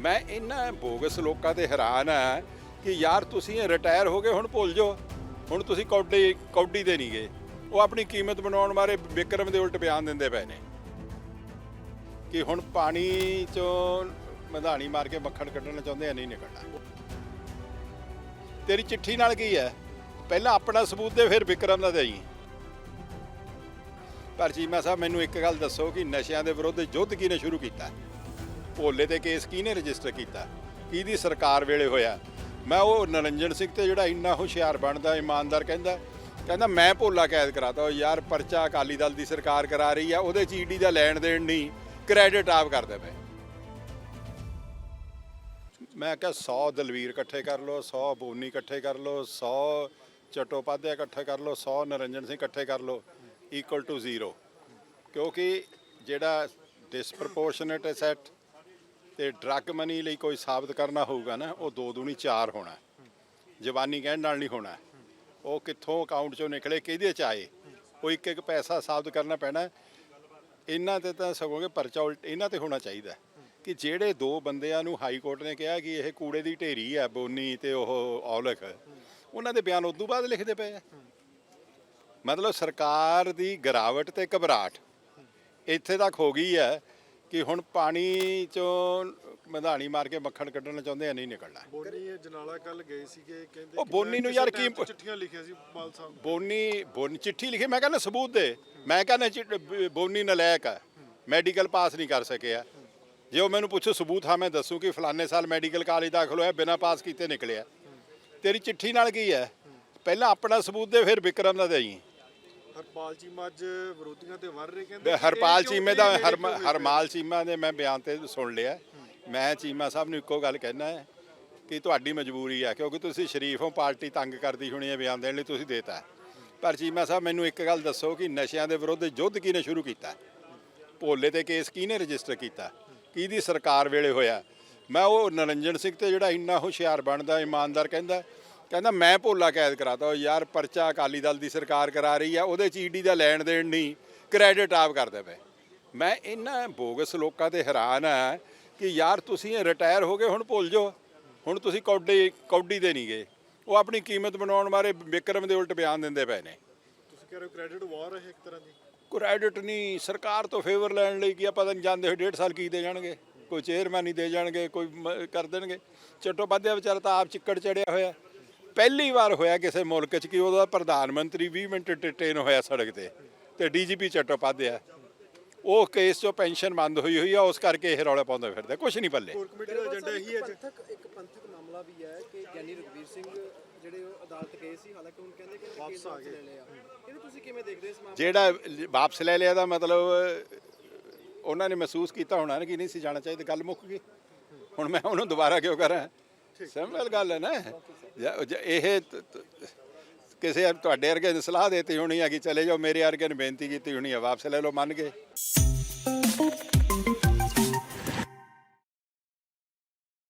ਮੈਂ ਇਹਨਾਂ ਬੋਗਸ ਲੋਕਾਂ ਤੇ ਹੈਰਾਨ ਆ ਕਿ ਯਾਰ ਤੁਸੀਂ ਰਿਟਾਇਰ ਹੋ ਗਏ, ਹੁਣ ਭੁੱਲ ਜਾਓ। ਹੁਣ ਤੁਸੀਂ ਕੌਡੀ ਕੌਡੀ ਦੇ ਨਹੀਂ ਗਏ ਉਹ ਆਪਣੀ ਕੀਮਤ ਬਣਾਉਣ ਬਾਰੇ ਵਿਕਰਮ ਦੇ ਉਲਟ ਬਿਆਨ ਦਿੰਦੇ ਪਏ ਨੇ। ਕਿ ਹੁਣ ਪਾਣੀ ਚੋਂ ਮਧਾਣੀ ਮਾਰ ਕੇ ਮੱਖਣ ਕੱਢਣਾ ਚਾਹੁੰਦੇ ਆ, ਨਹੀਂ ਨਿਕਲਣਾ। ਤੇਰੀ ਚਿੱਠੀ ਨਾਲ ਕੀ ਹੈ? ਪਹਿਲਾਂ ਆਪਣਾ ਸਬੂਤ ਦੇ, ਫਿਰ ਵਿਕਰਮ ਦਾ ਦੇਈ। ਪਰ ਚੀਮਾ ਸਾਹਿਬ, ਮੈਨੂੰ ਇੱਕ ਗੱਲ ਦੱਸੋ ਕਿ ਨਸ਼ਿਆਂ ਦੇ ਵਿਰੁੱਧ ਯੁੱਧ ਕਿਹਨੇ ਸ਼ੁਰੂ ਕੀਤਾ? ਭੋਲੇ ਤੇ ਕੇਸ ਕਿਹਨੇ ਰਜਿਸਟਰ ਕੀਤਾ? ਕਿਹਦੀ ਸਰਕਾਰ ਵੇਲੇ ਹੋਇਆ? ਮੈਂ ਉਹ ਨਰਿੰਜਨ ਸਿੰਘ ਤੇ ਜਿਹੜਾ ਇੰਨਾ ਹੁਸ਼ਿਆਰ ਬਣਦਾ, ਇਮਾਨਦਾਰ ਕਹਿੰਦਾ ਕਹਿੰਦਾ ਮੈਂ ਭੋਲਾ ਕੈਦ ਕਰਾਤਾ, ਉਹ ਯਾਰ ਪਰਚਾ ਅਕਾਲੀ ਦਲ ਦੀ ਸਰਕਾਰ ਕਰਾ ਰਹੀ ਆ, ਉਹਦੇ ਚ ਈਡੀ ਦਾ ਲੈਣ ਦੇਣ ਨਹੀਂ ਕ੍ਰੈਡਿਟ ਆਪ ਕਰਦਾ ਮੈਂ। ਮੈਂ ਕਿਹਾ 100 ਦਲਵੀਰ ਇਕੱਠੇ ਕਰ ਲਓ 100 ਬੋਨੀ ਇਕੱਠੇ ਕਰ ਲਓ 100 ਚਟੋਪਾਧਿਆ ਇਕੱਠੇ ਕਰ ਲਓ 100 ਨਰਿੰਜਨ ਸਿੰਘ ਇਕੱਠੇ ਕਰ ਲਓ ਇਕੁਅਲ ਟੂ 0 ਕਿਉਂਕਿ ਜਿਹੜਾ ਡਿਸਪ੍ਰੋਪੋਰਸ਼ਨੇਟ ਅਸੈਟ ਤੇ ਡਰੱਗ ਮਨੀ ਲਈ ਕੋਈ ਸਾਬਤ ਕਰਨਾ ਹੋਊਗਾ ਨਾ, ਉਹ ਦੋ ਦੂਣੀ ਚਾਰ ਹੋਣਾ ਜਵਾਨੀ ਕਹਿਣ ਨਾਲ ਨਹੀਂ ਹੋਣਾ ਉਹ ਕਿੱਥੋਂ ਅਕਾਊਂਟ ਚੋਂ ਨਿਕਲੇ, ਕਿਹਦੇ ਚ ਆਏ? ਉਹ ਇੱਕ ਇੱਕ ਪੈਸਾ ਸਾਬਤ ਕਰਨਾ ਪੈਣਾ ਇਹਨਾਂ ਤੇ ਤਾਂ ਸਗੋਂਗੇ ਪਰਚਾ ਉਲਟ, ਇਹਨਾਂ ਤੇ ਹੋਣਾ ਚਾਹੀਦਾ ਕਿ ਜਿਹੜੇ ਦੋ ਬੰਦਿਆਂ ਨੂੰ ਹਾਈ ਕੋਰਟ ਨੇ ਕਿਹਾ ਕਿ ਇਹ ਕੂੜੇ ਦੀ ਢੇਰੀ ਹੈ, ਬੋਨੀ ਤੇ ਉਹ ਔਲਖ, ਉਹਨਾਂ ਦੇ ਬਿਆਨ ਉਦੋਂ ਬਾਅਦ ਲਿਖਦੇ ਪਏ ਆ। ਮਤਲਬ ਸਰਕਾਰ ਦੀ ਗਿਰਾਵਟ ਤੇ ਘਬਰਾਹਟ ਇੱਥੇ ਤੱਕ ਹੋ ਗਈ ਹੈ ਕਿ ਹੁਣ ਪਾਣੀ ਚੋਂ ਮਧਾਣੀ ਮਾਰ ਕੇ ਮੱਖਣ ਕੱਢਣਾ ਚਾਹੁੰਦੇ ਆ ਨਹੀਂ ਨਿਕਲਣਾ। ਬੋਨੀ ਜਨਾਲਾ ਕੱਲ ਗਏ ਸੀਗੇ ਕਹਿੰਦੇ ਉਹ ਬੋਨੀ ਨੂੰ ਯਾਰ ਕੀ- ਚਿੱਠੀਆਂ ਲਿਖੀਆਂ ਸੀ ਮਾਲ ਸਾਹਿਬ। ਬੋਨੀ ਬੋਨੀ ਚਿੱਠੀ ਲਿਖੀ ਮੈਂ ਕਹਿੰਦਾ ਸਬੂਤ ਦੇ। ਮੈਂ ਕਹਿੰਦਾ ਬੋਨੀ ਨਲਾਇਕ ਹੈ ਮੈਡੀਕਲ ਪਾਸ ਨਹੀਂ ਕਰ ਸਕਿਆ ਜੇ ਉਹ ਮੈਨੂੰ ਪੁੱਛੋ ਸਬੂਤ ਹਾਂ ਮੈਂ ਦੱਸੂ ਕਿ ਫਲਾਣੇ ਸਾਲ ਮੈਡੀਕਲ ਕਾਲਜ ਦਾਖਲ ਹੋਇਆ ਬਿਨਾਂ ਪਾਸ ਕੀਤੇ ਨਿਕਲਿਆ। ਤੇਰੀ ਚਿੱਠੀ ਨਾਲ ਕੀ ਹੈ? ਪਹਿਲਾਂ ਆਪਣਾ ਸਬੂਤ ਦੇ ਫਿਰ ਵਿਕਰਮ ਦਾ ਦੇਈ। ਹਰਪਾਲ ਚੀਮਾ ਅੱਜ ਵਿਰੋਧੀਆਂ ਤੇ ਵਰ ਰਹੇ ਕਹਿੰਦੇ ਹਰਪਾਲ ਚੀਮੇ ਦਾ ਹਰਮ-? ਹਰਮਾਲ ਚੀਮਾ ਦੇ ਮੈਂ ਬਿਆਨ ਤੇ ਸੁਣ ਲਿਆ। ਮੈਂ ਚੀਮਾ ਸਾਹਿਬ ਨੂੰ ਇੱਕੋ ਗੱਲ ਕਹਿਣਾ ਹੈ ਕਿ ਤੁਹਾਡੀ ਮਜਬੂਰੀ ਹੈ ਕਿਉਂਕਿ ਤੁਸੀਂ ਸ਼ਰੀਫੋਂ ਪਾਰਟੀ ਤੰਗ ਕਰਦੀ ਹੋਣੀ ਹੈ ਬਿਆਨ ਦੇਣ ਲਈ ਤੁਸੀਂ ਦੇਤਾ ਪਰ ਚੀਮਾ ਸਾਹਿਬ ਮੈਨੂੰ ਇੱਕ ਗੱਲ ਦੱਸੋ ਕਿ ਨਸ਼ਿਆਂ ਦੇ ਵਿਰੁੱਧ ਯੁੱਧ ਕਿਹਨੇ ਸ਼ੁਰੂ ਕੀਤਾ? ਭੋਲੇ ਤੇ ਕੇਸ ਕਿਹਨੇ ਰਜਿਸਟਰ ਕੀਤਾ? ਕਿਹਦੀ ਸਰਕਾਰ ਵੇਲੇ ਹੋਇਆ? ਮੈਂ ਉਹ ਨਰਿੰਜਨ ਸਿੰਘ ਤੇ ਜਿਹੜਾ ਇੰਨਾ ਹੁਸ਼ਿਆਰ ਬਣਦਾ ਇਮਾਨਦਾਰ ਕਹਿੰਦਾ ਕਹਿੰਦਾ ਮੈਂ ਭੋਲਾ ਕੈਦ ਕਰਾਤਾ ਉਹ ਯਾਰ ਪਰਚਾ ਅਕਾਲੀ ਦਲ ਦੀ ਸਰਕਾਰ ਕਰਾ ਰਹੀ ਆ ਉਹਦੇ ਚ ਈਡੀ ਦਾ ਲੈਣ ਦੇਣ ਨਹੀਂ ਕ੍ਰੈਡਿਟ ਆਪ ਕਰਦੇ ਪਏ ਮੈਂ ਇਹਨਾਂ ਬੋਗਸ ਲੋਕਾਂ ਤੇ ਹੈਰਾਨ ਆ ਕਿ ਯਾਰ ਤੁਸੀਂ ਰਿਟਾਇਰ ਹੋ ਗਏ ਹੁਣ ਭੁੱਲ ਜਾਓ। ਹੁਣ ਤੁਸੀਂ ਕੌਡੀ ਕੌਡੀ ਦੇ ਨਹੀਂ ਗਏ। ਉਹ ਆਪਣੀ ਕੀਮਤ ਬਣਾਉਣ ਬਾਰੇ ਵਿਕਰਮ ਦੇ ਉਲਟ ਬਿਆਨ ਦਿੰਦੇ ਪਏ ਨੇ। ਤੁਸੀਂ ਕਹਿ ਰਹੇ ਹੋ ਕ੍ਰੈਡਿਟ ਵਾਰ ਹੈ ਇੱਕ ਤਰ੍ਹਾਂ ਦੀ? ਕ੍ਰੈਡਿਟ ਨਹੀਂ ਸਰਕਾਰ ਤੋਂ ਫੇਵਰ ਲੈਣ ਲਈ ਕੀ ਆ ਪਤਾ ਨਹੀਂ ਜਾਂਦੇ ਹੋਏ ਡੇਢ ਸਾਲ ਕੀ ਦੇ ਜਾਣਗੇ? ਕੋਈ ਚੇਅਰਮੈਨ ਹੀ ਦੇ ਜਾਣਗੇ ਕੋਈ ਕਰ ਦੇਣਗੇ। ਚਟੋਪਾਧਿਆ ਵਿਚਾਰਾ ਤਾਂ ਆਪ ਚਿੱਕੜ ਚੜਿਆ ਹੋਇਆ। ਪਹਿਲੀ ਵਾਰ ਹੋਇਆ ਕਿਸੇ ਮੁਲਕ 'ਚ ਕਿ ਉਹਦਾ ਪ੍ਰਧਾਨ ਮੰਤਰੀ 20 ਮਿੰਟ ਡਿਟੇਨ ਹੋਇਆ ਸੜਕ ਤੇ ਤੇ ਡੀਜੀਪੀ ਚਟੋਪਾਧਿਆ। ਉਹ ਕੇਸ 'ਚੋਂ ਪੈਨਸ਼ਨ ਬੰਦ ਹੋਈ ਹੋਈ ਆ ਉਸ ਕਰਕੇ ਇਹ ਰੌਲਾ ਪਾਉਂਦਾ ਫਿਰਦਾ ਕੁਝ ਨਹੀਂ ਪੱਲੇ। ਕੋਰ ਕਮੇਟੀ ਦਾ ਏਜੰਡਾ ਇਹੀ ਹੈ ਇੱਕ ਪੰਥਕ ਮਾਮਲਾ ਵੀ ਹੈ ਕਿ ਗਿਆਨੀ ਰਘਵੀਰ ਸਿੰਘ ਜਿਹੜੇ ਉਹ ਅਦਾਲਤ ਗਏ ਸੀ ਹਾਲਾਂਕਿ ਹੁਣ ਕਹਿੰਦੇ ਕਿ ਵਾਪਸ ਆ ਗਏ। ਲੈ ਲਿਆ। ਇਹਨੂੰ ਤੁਸੀਂ ਕਿਵੇਂ ਦੇਖਦੇ ਹੋ ਇਸ ਮਾਮਲੇ ਜਿਹੜਾ ਵਾਪਸ ਲੈ ਲਿਆ ਦਾ ਮਤਲਬ ਉਹਨਾਂ ਨੇ ਮਹਿਸੂਸ ਕੀਤਾ ਹੋਣਾ ਕਿ ਨਹੀਂ ਸੀ ਜਾਣਾ ਚਾਹੀਦਾ ਗੱਲ ਮੁੱਕ ਗਈ। ਹੁਣ ਮੈਂ ਉਹਨੂੰ ਦੁਬਾਰਾ ਕਿਉਂ ਕਰਾਂ? ਸਿੰਪਲ ਗੱਲ ਹੈ ਨਾ। ਜ- ਜ- ਇਹ ਤ- ਤ- ਕਿਸੇ ਤੁਹਾਡੇ ਵਰਗੇ ਨੇ ਸਲਾਹ ਦੇਤੀ ਹੋਣੀ ਹੈ ਕਿ ਚਲੇ ਜਾਓ, ਮੇਰੇ ਵਰਗੇ ਨੇ ਬੇਨਤੀ ਕੀਤੀ ਹੋਣੀ ਹੈ ਵਾਪਸ ਲੈ ਲਓ ਮੰਨ ਗਏ